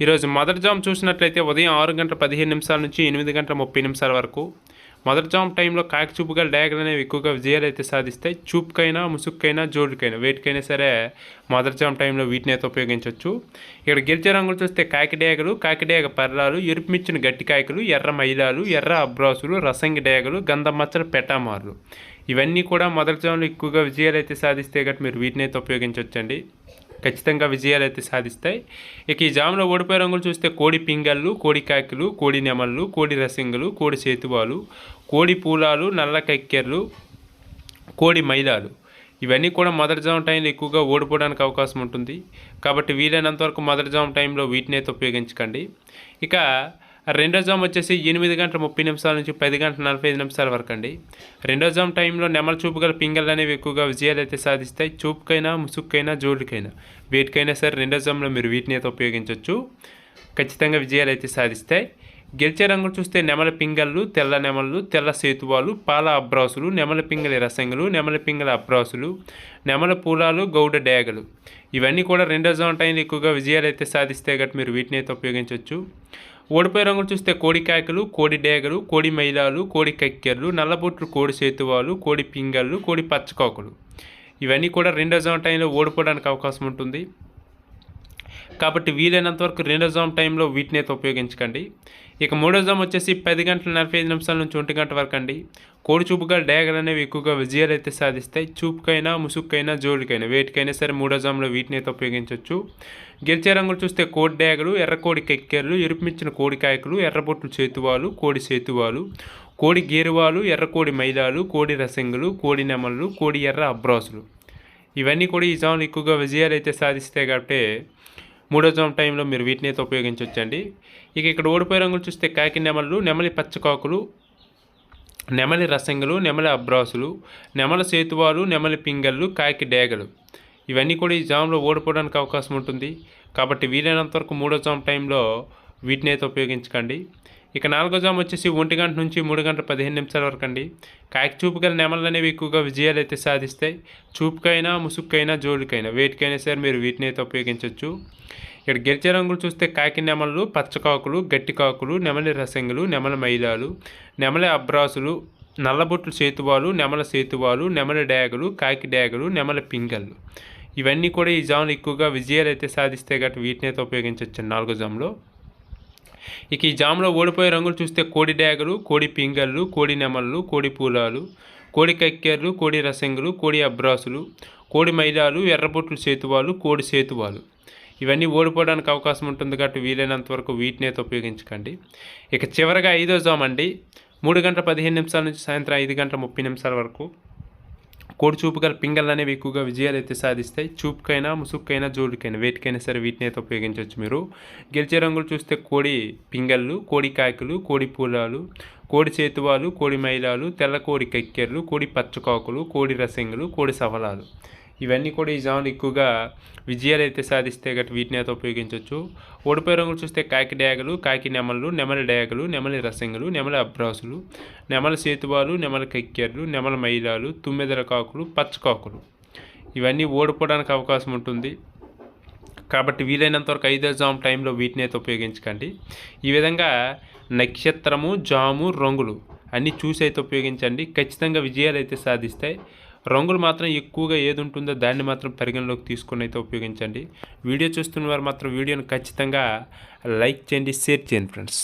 ఈరోజు మొదటి జామ్ చూసినట్లయితే ఉదయం ఆరు గంటల పదిహేను నిమిషాల నుంచి ఎనిమిది గంటల ముప్పై నిమిషాల వరకు మొదటి జామ్ టైంలో కాకి చూపుగా డ్యాగలు అనేవి ఎక్కువగా విజయాలు అయితే సాధిస్తాయి చూపుకైనా ముసుక్కైనా జోడుకైనా వేటికైనా సరే మొదటి జామ్ టైంలో వీటిని అయితే ఉపయోగించవచ్చు. ఇక్కడ గెలిచే రంగులు చూస్తే కాకి డయాగలు కాకి డయాగ పర్రాలు ఎరుపు మిచ్చిన గట్టి కాయకులు ఎర్ర మైలాలు ఎర్ర అబ్రాసులు రసంగి డయాగలు గంధం మచ్చలు పెటామార్లు. ఇవన్నీ కూడా మొదటి జామ్లో ఎక్కువగా విజయాలు అయితే సాధిస్తే గట్టి మీరు వీటిని అయితే ఉపయోగించవచ్చండి. ఖచ్చితంగా విజయాలు అయితే సాధిస్తాయి. ఇక ఈ జాములో ఓడిపోయే రంగులు చూస్తే కోడి పింగళ్ళు కోడి కాకిలు కోడి నెమళ్ళు కోడి రసింగులు కోడి చేతువాలు కోడి పూలాలు నల్ల కక్కెర్లు కోడి మైలాలు. ఇవన్నీ కూడా మొదటి జామ టైంలో ఎక్కువగా ఓడిపోవడానికి అవకాశం ఉంటుంది. కాబట్టి వీలైనంత వరకు మొదటి జామ టైంలో వీటిని అయితే ఉపయోగించకండి. ఇక రెండో జామ్ వచ్చేసి ఎనిమిది గంటల ముప్పై నిమిషాల నుంచి పది గంటల నలభై ఐదు నిమిషాల వరకు అండి. రెండో జామ్ టైంలో నెమల చూపు గల పింగళ్ళు అనేవి ఎక్కువగా విజయాలు అయితే సాధిస్తాయి. చూపుకైనా ముసుక్కైనా జోడుకైనా. వేటికైనా సరే రెండో జామ్లో మీరు వీటిని అయితే ఉపయోగించవచ్చు ఖచ్చితంగా విజయాలు అయితే సాధిస్తాయి. గెలిచే రంగులు చూస్తే నెమల పింగళ్ళు తెల్ల నెమళ్ళు తెల్ల సేతువాలు పాల అబ్రాసులు నెమల పింగళి రసంగులు నెమల పింగళ అబ్రాసులు నెమల పూలాలు గౌడ డేగలు. ఇవన్నీ కూడా రెండో జామ్ టైంలో ఎక్కువగా విజయాలు అయితే సాధిస్తే గట్టి మీరు వీటిని అయితే ఉపయోగించవచ్చు ఓడిపోయే రంగులు చూస్తే కోడి కాకలు కోడి డేగలు కోడి మైలాలు కోడి కక్కెర్లు నల్లబొట్లు కోడి సేతువాలు కోడి పింగళ్ళు కోడి పచ్చకాకులు ఇవన్నీ కూడా రెండో జోన్ టైంలో ఓడిపోవడానికి అవకాశం ఉంటుంది. కాబట్టి వీలైనంత వరకు రెండో జామ్ టైంలో వీటిని అయితే ఉపయోగించకండి. ఇక మూడో జామ్ వచ్చేసి పది గంటల నలభై ఐదు నిమిషాల నుంచి ఒంటి గంట వరకు అండి. కోడి చూపుగా డేగలు అనేవి ఎక్కువగా విజయాలు అయితే సాధిస్తాయి. చూపుకైనా ముసుగుకైనా జోడికైనా వేటికైనా సరే మూడో జామ్లో వీటిని అయితే ఉపయోగించవచ్చు. గెలిచే రంగులు చూస్తే కోడి డేగలు ఎర్రకోడి కెక్కెర్లు ఎరుపుమిచ్చిన కోడి కాయకులు ఎర్రబొట్లు చేతువాలు కోడి సేతువాలు కోడి గేరువాలు ఎర్రకోడి మైదాలు కోడి రసంగులు కోడి నెమళ్ళు కోడి ఎర్ర అబ్రాసులు. ఇవన్నీ కూడా ఈ జాములు ఎక్కువగా విజయాలు అయితే సాధిస్తాయి కాబట్టి మూడో జామ్ టైంలో మీరు వీటిని అయితే ఉపయోగించవచ్చండి. ఇక ఇక్కడ ఓడిపోయే రంగులు చూస్తే కాకి నెమళ్ళు నెమలి పచ్చకాకులు నెమలి రసంగులు నెమలి అబ్రాసులు నెమల సేతువాలు నెమలి పింగళ్ళు కాకి డేగలు. ఇవన్నీ కూడా ఈ జామ్లో ఓడిపోవడానికి అవకాశం ఉంటుంది. కాబట్టి వీలైనంత వరకు మూడో జామ్ టైంలో వీటిని అయితే ఉపయోగించకండి. ఇక నాలుగో జామ్ వచ్చేసి ఒంటి గంట నుంచి మూడు గంటల పదిహేను నిమిషాల వరకు అండి. కాకి చూపు గల నెమలు అనేవి ఎక్కువగా విజయాలు అయితే సాధిస్తాయి. చూపుకైనా ముసుక్కైనా జోడికైనా వేటికైనా సరే మీరు వీటిని అయితే ఉపయోగించవచ్చు ఇక్కడ గెలిచే రంగులు చూస్తే కాకి నెమలు పచ్చకాకులు గట్టి కాకులు నెమలి రసంగులు నెమల మైలాలు నెమలి అబ్రాసులు నల్లబొట్లు సేతువాలు నెమల సేతువాలు నెమల డ్యాగులు కాకి డ్యాగులు నెమల పింగళ్ళు. ఇవన్నీ కూడా ఈ జాములు ఎక్కువగా విజయాలు అయితే సాధిస్తే గట్టి వీటినైతే ఉపయోగించవచ్చు నాలుగో జామ్లో. ఇక ఈ జామ్లో ఓడిపోయే రంగులు చూస్తే కోడి డ్యాగలు కోడి పింగళ్ళు కోడి నెమళ్ళు కోడి పూలాలు కోడి కక్కెర్లు కోడి రసంగులు కోడి అబ్రాసులు కోడి మైలాలు ఎర్రబొట్లు సేతువాలు కోడి సేతువాలు. ఇవన్నీ ఓడిపోవడానికి అవకాశం ఉంటుంది కాబట్టి వీలైనంత వరకు వీటిని అయితే ఉపయోగించకండి. ఇక చివరగా ఐదో జామ్ అండి. మూడు గంటల పదిహేను నిమిషాల నుంచి సాయంత్రం ఐదు గంటల ముప్పై నిమిషాల వరకు కోడి చూపు గల పింగళ్ళు అనేవి ఎక్కువగా విజయాలు అయితే సాధిస్తాయి. చూపుకైనా ముసుక్కైనా జోడుకైనా వేటికైనా సరే వీటిని అయితే ఉపయోగించవచ్చు మీరు. గెలిచే రంగులు చూస్తే కోడి పింగళ్ళు కోడి కాకులు కోడి పూలాలు కోడి చేతువాలు కోడి మైలాలు తెల్ల కోడి కక్కెర్లు కోడి పచ్చకాకులు కోడి రసింగులు కోడి సవలాలు. ఇవన్నీ కూడా ఈ జాములు ఎక్కువగా విజయాలు అయితే సాధిస్తే గట్టి వీటిని అయితే ఉపయోగించవచ్చు. ఓడిపోయే రంగులు చూస్తే కాకి డయాగలు కాకి నెమలు నెమలి డయాగలు నెమలి రసంగులు నెమలి అబ్రాసులు నెమల సేతువాలు నెమల కక్కెర్లు నెమల మైలాలు తుమ్మెదల కాకులు పచ్చకాకులు ఇవన్నీ ఓడిపోవడానికి అవకాశం ఉంటుంది. కాబట్టి వీలైనంత వరకు ఐదో జామ్ టైంలో వీటిని అయితే ఉపయోగించకండి. ఈ విధంగా నక్షత్రము జాము రంగులు అన్నీ చూసి అయితే ఉపయోగించండి. ఖచ్చితంగా విజయాలు అయితే సాధిస్తాయి. రంగులు మాత్రం ఎక్కువగా ఏది ఉంటుందో దాన్ని మాత్రం పరిగణలోకి తీసుకొని అయితే ఉపయోగించండి. వీడియో చూస్తున్న వారు మాత్రం వీడియోని ఖచ్చితంగా లైక్ చేయండి షేర్ చేయండి ఫ్రెండ్స్.